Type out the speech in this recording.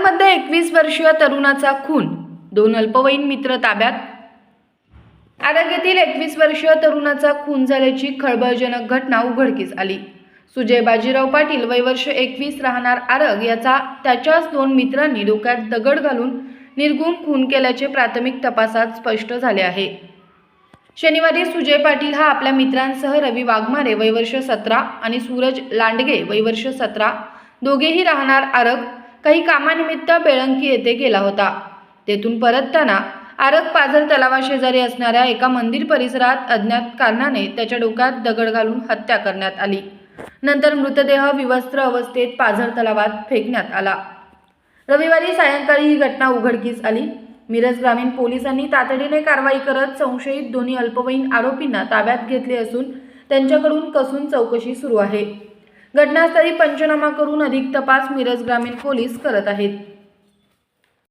मध्ये एकवीस वर्षीय तरुणाचा खून. दोन अल्पवयीन मित्र ताब्यात. आरोग्यातील एकवीस वर्षीय तरुणाचा खून झाल्याची खळबळजनक घटना उघडकीस आली. सुजय बाजीराव पाटील वय वर्ष एकवीस राहणार आरग याचा त्याच्याच दोन मित्रांनी डोक्यात दगड घालून निर्गुण खून केल्याचे प्राथमिक तपासात स्पष्ट झाले आहे. शनिवारी सुजय पाटील हा आपल्या मित्रांसह रवी वाघमारे वय वर्ष सतरा आणि सूरज लांडगे वय वर्ष सतरा दोघेही राहणार आरग काही कामानिमित्त बेळंकी येथे गेला होता. तेथून परतताना आरग पाझर तलावाशेजारी असणाऱ्या एका मंदिर परिसरात अज्ञात कारणाने त्याच्या डोक्यात दगड घालून हत्या करण्यात आली. नंतर मृतदेह विवस्त्र अवस्थेत पाझर तलावात फेकण्यात आला. रविवारी सायंकाळी ही घटना उघडकीस आली. मिरज ग्रामीण पोलिसांनी तातडीने कारवाई करत संशयित दोन्ही अल्पवयीन आरोपींना ताब्यात घेतले असून त्यांच्याकडून कसून चौकशी सुरू आहे. घटनास्थळी पंचनामा करून अधिक तपास मिरज ग्रामीण पोलीस करत आहेत.